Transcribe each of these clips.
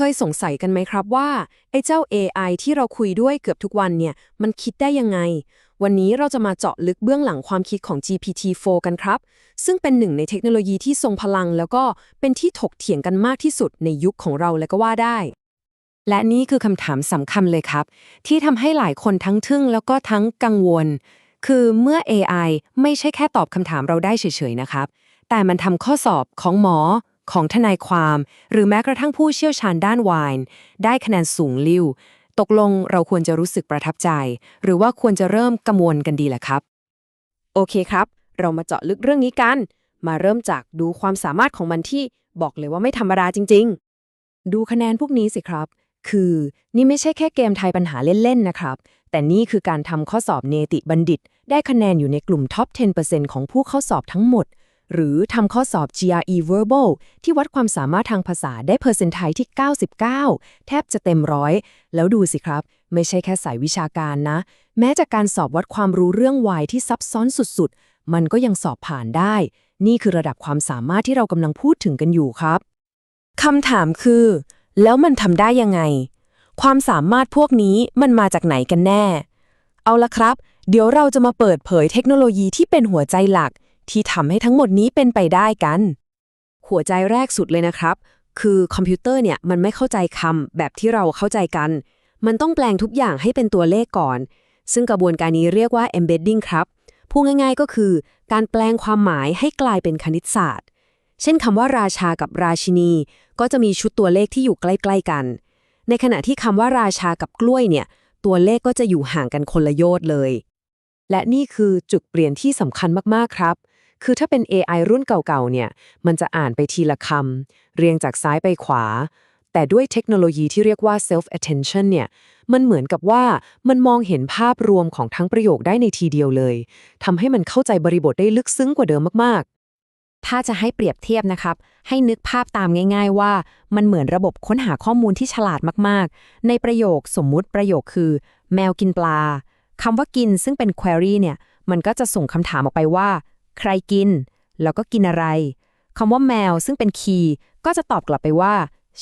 เคยสงสัยกันไหมครับว่าไอ้เจ้า AI ที่เราคุยด้วยเกือบทุกวันเนี่ย มันคิดได้ยังไง วันนี้เราจะมาเจาะลึกเบื้องหลังความคิดของ GPT-4 กันครับ ซึ่งเป็นหนึ่งในเทคโนโลยีที่ทรงพลัง แล้วก็เป็นที่ถกเถียงกันมากที่สุดในยุคของเราเลยก็ว่าได้ และนี่คือคำถามสำคัญเลยครับ ที่ทำให้หลายคนทั้งทึ่งแล้วก็ทั้งกังวล คือเมื่อ AI ไม่ใช่แค่ตอบคำถามเราได้เฉยๆนะครับ แต่มันทำข้อสอบของหมอ ของทนายความ หรือแม้กระทั่งผู้เชี่ยวชาญด้านวายได้คะแนนสูงลิ่วตกลงเราควรจะรู้สึกประทับใจ หรือว่าควรจะเริ่มกังวลกันดีล่ะครับ โอเคครับ เรามาเจาะลึกเรื่องนี้กัน มาเริ่มจากดูความสามารถของมันที่บอกเลยว่าไม่ธรรมดาจริง ๆ ดูคะแนนพวกนี้สิครับ คือนี่ไม่ใช่แค่เกมทายปัญหาเล่นๆนะครับ แต่นี่คือการทำข้อสอบเนติบัณฑิต ได้คะแนนอยู่ในกลุ่มท็อป 10%ของผู้เข้าสอบทั้งหมด หรือทำข้อสอบ GRE Verbal ที่วัดความสามารถทางภาษาได้เปอร์เซนต์ไทที่ 99 แทบจะเต็มร้อยแล้วดูสิครับ ไม่ใช่แค่สายวิชาการนะ แม้จากการสอบวัดความรู้เรื่องวายที่ซับซ้อนสุดๆ มันก็ยังสอบผ่านได้ นี่คือระดับความสามารถที่เรากำลังพูดถึงกันอยู่ครับคำถามคือ แล้วมันทำได้ยังไง ความสามารถพวกนี้มันมาจากไหนกันแน่ เอาละครับ เดี๋ยวเราจะมาเปิดเผยเทคโนโลยีที่เป็นหัวใจหลัก ที่ทำให้ทั้งหมดนี้เป็นไปได้กัน หัวใจแรกสุดเลยนะครับ คือคอมพิวเตอร์เนี่ยมันไม่เข้าใจคำแบบที่เราเข้าใจกัน มันต้องแปลงทุกอย่างให้เป็นตัวเลขก่อน ซึ่งกระบวนการนี้เรียกว่า embedding ครับพูดง่ายๆก็คือ การแปลงความหมายให้กลายเป็นคณิตศาสตร์ เช่นคำว่าราชากับราชินี ก็จะมีชุดตัวเลขที่อยู่ใกล้ ๆกัน ในขณะที่คำว่าราชากับกล้วยเนี่ย ตัวเลขก็จะอยู่ห่างกันคนละโยชน์เลย และนี่คือจุดเปลี่ยนที่สำคัญมากๆครับ คือถ้าเป็น AI รุ่นเก่าๆ เนี่ย มันจะอ่านไปทีละคำ เรียงจากซ้ายไปขวา แต่ด้วยเทคโนโลยีที่เรียกว่า self attention เนี่ย มันเหมือนกับว่ามันมองเห็นภาพรวมของทั้งประโยคได้ในทีเดียวเลย ทำให้มันเข้าใจบริบทได้ลึกซึ้งกว่าเดิมมากๆถ้าจะให้เปรียบเทียบนะครับ ให้นึกภาพตามง่าย ๆ ว่ามันเหมือนระบบค้นหาข้อมูลที่ฉลาดมากๆ ในประโยคสมมุติประโยคคือ แมวกินปลาคำว่ากินซึ่งเป็น query เนี่ย มันก็จะส่งคำถามออกไปว่า ใครกิน แล้วก็กินอะไรคำว่าแมวซึ่งเป็น key ก็จะตอบกลับไปว่า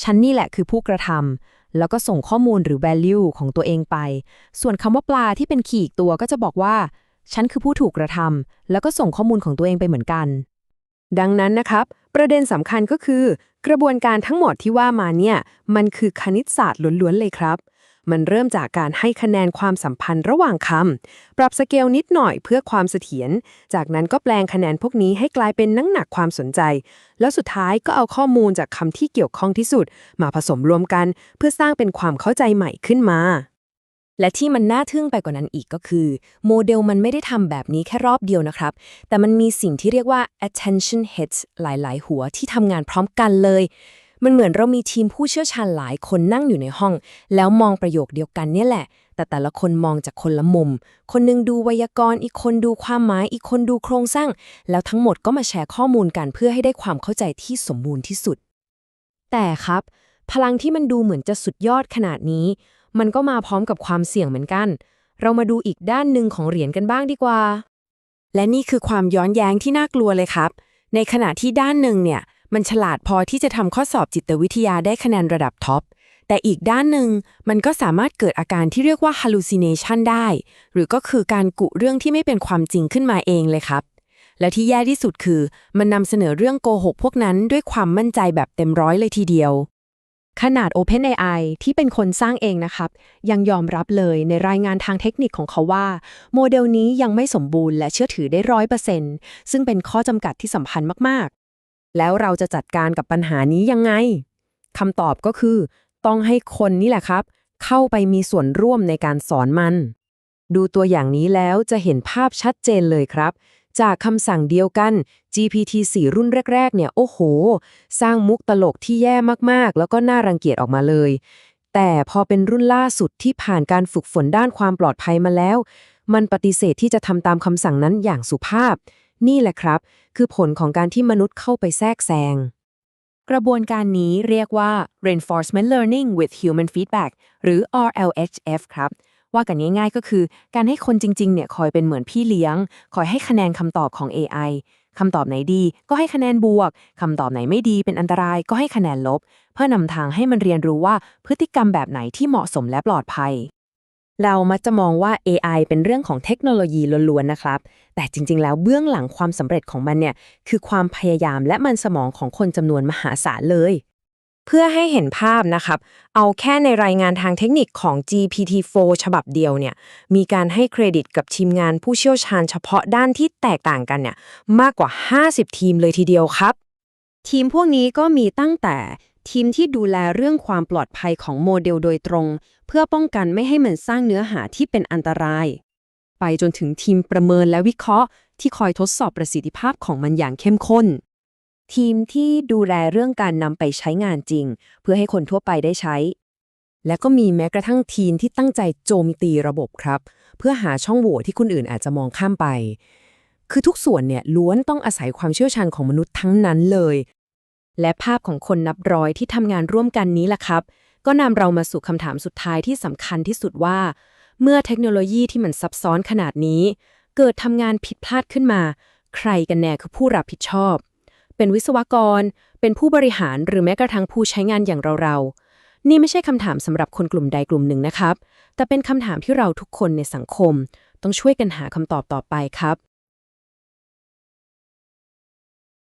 ฉันนี่แหละคือผู้กระทำแล้วก็ส่งข้อมูลหรือ value ของตัวเองไป ส่วนคำว่าปลาที่เป็น key อีกตัวก็จะบอกว่า ฉันคือผู้ถูกกระทำแล้วก็ส่งข้อมูลของตัวเองไปเหมือนกัน ดังนั้นนะครับ ประเด็นสำคัญก็คือ กระบวนการทั้งหมดที่ว่ามาเนี่ย มันคือคณิตศาสตร์ล้วนๆเลยครับ มันเริ่มจากการให้คะแนนความสัมพันธ์ระหว่างคำ ปรับสเกลนิดหน่อยเพื่อความเสถียร จากนั้นก็แปลงคะแนนพวกนี้ให้กลายเป็นน้ำหนักความสนใจ แล้วสุดท้ายก็เอาข้อมูลจากคำที่เกี่ยวข้องที่สุด มาผสมรวมกัน เพื่อสร้างเป็นความเข้าใจใหม่ขึ้นมา และที่มันน่าทึ่งไปกว่านั้นอีกก็คือ โมเดลมันไม่ได้ทำแบบนี้แค่รอบเดียวนะครับ แต่มันมีสิ่งที่เรียกว่า attention heads หลาย ๆ หัวที่ทำงานพร้อมกันเลย มันเหมือนเรามีทีมผู้เชี่ยวชาญหลายคนนั่งอยู่ในห้อง แล้วมองประโยคเดียวกันเนี่ยแหละ แต่แต่ละคนมองจากคนละมุม คนหนึงดูไวยากรณ์ อีกคนดูความหมาย อีกคนดูโครงสร้าง แล้วทั้งหมดก็มาแชร์ข้อมูลกันเพื่อให้ได้ความเข้าใจที่สมบูรณ์ที่สุด แต่ครับ พลังที่มันดูเหมือนจะสุดยอดขนาดนี้ มันก็มาพร้อมกับความเสี่ยงเหมือนกัน เรามาดูอีกด้านหนึ่งของเหรียญกันบ้างดีกว่า และนี่คือความย้อนแย้งที่น่ากลัวเลยครับ ในขณะที่ด้านหนึ่งเนี่ย มันฉลาดพอที่จะทำข้อสอบจิตวิทยาได้คะแนนระดับท็อป แต่อีกด้านหนึ่งมันก็สามารถเกิดอาการที่เรียกว่า hallucination ได้ หรือก็คือการกุเรื่องที่ไม่เป็นความจริงขึ้นมาเองเลยครับ และที่แย่ที่สุดคือ มันนำเสนอเรื่องโกหกพวกนั้นด้วยความมั่นใจแบบเต็มร้อยเลยทีเดียวขนาด OpenAI ที่เป็นคนสร้างเองนะครับ ยังยอมรับเลยในรายงานทางเทคนิคของเขาว่า โมเดลนี้ยังไม่สมบูรณ์และเชื่อถือได้ร้อยเปอร์เซ็นต์ซึ่งเป็นข้อจำกัดที่สำคัญมาก แล้วเราจะจัดการกับปัญหานี้ยังไงคำตอบก็คือ ต้องให้คนนี่แหละครับ เข้าไปมีส่วนร่วมในการสอนมัน ดูตัวอย่างนี้แล้วจะเห็นภาพชัดเจนเลยครับ จากคำสั่งเดียวกัน GPT-4 รุ่นแรก ๆ เนี่ย โอ้โห สร้างมุกตลกที่แย่มากๆ แล้วก็น่ารังเกียจออกมาเลย แต่พอเป็นรุ่นล่าสุดที่ผ่านการฝึกฝนด้านความปลอดภัยมาแล้ว มันปฏิเสธที่จะทำตามคำสั่งนั้นอย่างสุภาพ นี่แหละครับ คือผลของการที่มนุษย์เข้าไปแทรกแซง กระบวนการนี้เรียกว่า reinforcement learning with human feedback หรือ RLHF ครับ ว่ากันง่ายๆก็คือ การให้คนจริงๆ เนี่ยคอยเป็นเหมือนพี่เลี้ยง คอยให้คะแนนคำตอบของ AI คำตอบไหนดีก็ให้คะแนนบวก คำตอบไหนไม่ดีเป็นอันตรายก็ให้คะแนนลบ เพื่อนำทางให้มันเรียนรู้ว่าพฤติกรรมแบบไหนที่เหมาะสมและปลอดภัย เรามักจะมองว่า AI เป็นเรื่องของเทคโนโลยีล้วนๆนะครับ แต่จริงๆ แล้วเบื้องหลังความสำเร็จของมันเนี่ย คือความพยายามและมันสมองของคนจำนวนมหาศาลเลย เพื่อให้เห็นภาพนะครับ เอาแค่ในรายงานทางเทคนิคของ GPT-4 ฉบับเดียวเนี่ย มีการให้เครดิตกับทีมงานผู้เชี่ยวชาญเฉพาะด้านที่แตกต่างกันเนี่ย มากกว่า 50 ทีมเลยทีเดียวครับ ทีมพวกนี้ก็มีตั้งแต่ ทีมที่ดูแลเรื่องความปลอดภัยของโมเดลโดยตรง เพื่อป้องกันไม่ให้มันสร้างเนื้อหาที่เป็นอันตราย ไปจนถึงทีมประเมินและวิเคราะห์ ที่คอยทดสอบประสิทธิภาพของมันอย่างเข้มข้น ทีมที่ดูแลเรื่องการนำไปใช้งานจริง เพื่อให้คนทั่วไปได้ใช้ และก็มีแม้กระทั่งทีมที่ตั้งใจโจมตีระบบครับ เพื่อหาช่องโหว่ที่คนอื่นอาจจะมองข้ามไป คือทุกส่วนเนี่ยล้วนต้องอาศัยความเชี่ยวชาญของมนุษย์ทั้งนั้นเลย และภาพของคนนับร้อยที่ทำงานร่วมกันนี้แหละครับ ก็นำเรามาสู่คำถามสุดท้ายที่สำคัญที่สุดว่า เมื่อเทคโนโลยีที่มันซับซ้อนขนาดนี้ เกิดทำงานผิดพลาดขึ้นมา ใครกันแน่คือผู้รับผิดชอบ เป็นวิศวกร เป็นผู้บริหารหรือแม้กระทั่งผู้ใช้งานอย่างเราๆนี่ไม่ใช่คำถามสำหรับคนกลุ่มใดกลุ่มหนึ่งนะครับ แต่เป็นคำถามที่เราทุกคนในสังคม ต้องช่วยกันหาคำตอบต่อไปครับ